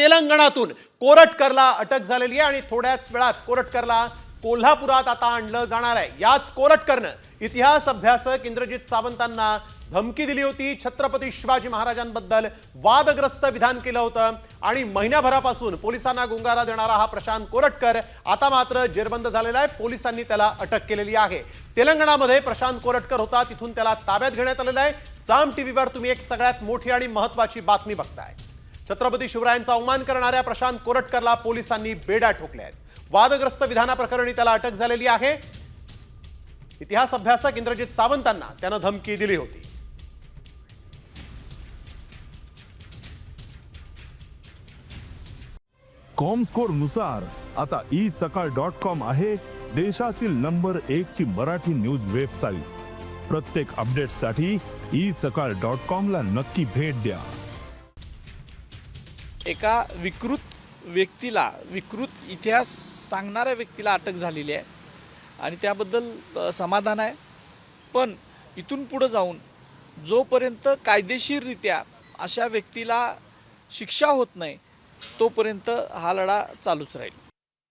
तेलंगणातून कोरटकरला अटक झालेली आहे आणि थोड्याच वेळात कोरटकरला कोल्हापुरात आता आणलं जाणार आहे. याच कोरटकरनं इतिहास अभ्यासक इंद्रजित सावंतांना धमकी दिली होती. छत्रपती शिवाजी महाराजांबद्दल वादग्रस्त विधान केलं होतं आणि महिन्याभरापासून पोलिसांना गुंगारा देणारा हा प्रशांत कोरटकर आता मात्र जेरबंद झालेला आहे. पोलिसांनी त्याला अटक केलेली आहे. तेलंगणामध्ये प्रशांत कोरटकर होता. तिथून त्याला ताब्यात घेण्यात आलेलं आहे. साम टीव्हीवर तुम्ही एक सगळ्यात मोठी आणि महत्वाची बातमी बघताय. छत्रपती शिवरायांचा अवमान करणाऱ्या प्रशांत कोरटकरला पोलिसांनी बेड्या ठोकल्या आहेत. वादग्रस्त विधानाप्रकरणी त्याला अटक झालेली आहे. इतिहास अभ्यासक इंद्रजित सावंतांना त्यानं धमकी दिली होती. कॉमस्कोरनुसार आता ई सकाळ डॉट कॉम आहे देशातील नंबर एक ची मराठी न्यूज वेबसाईट. प्रत्येक अपडेटसाठी ई सकाळ डॉट कॉम ला नक्की भेट द्या. एका विकृत व्यक्तीला विकृत इतिहास सांगणाऱ्या व्यक्तीला अटक झालेली आहे. आणि त्याबद्दल समाधान आहे. पण इथून पुढं जाऊन जोपर्यंत कायदेशीररित्या अशा व्यक्तीला शिक्षा होत नाही तोपर्यंत हा लढा चालूच राहील.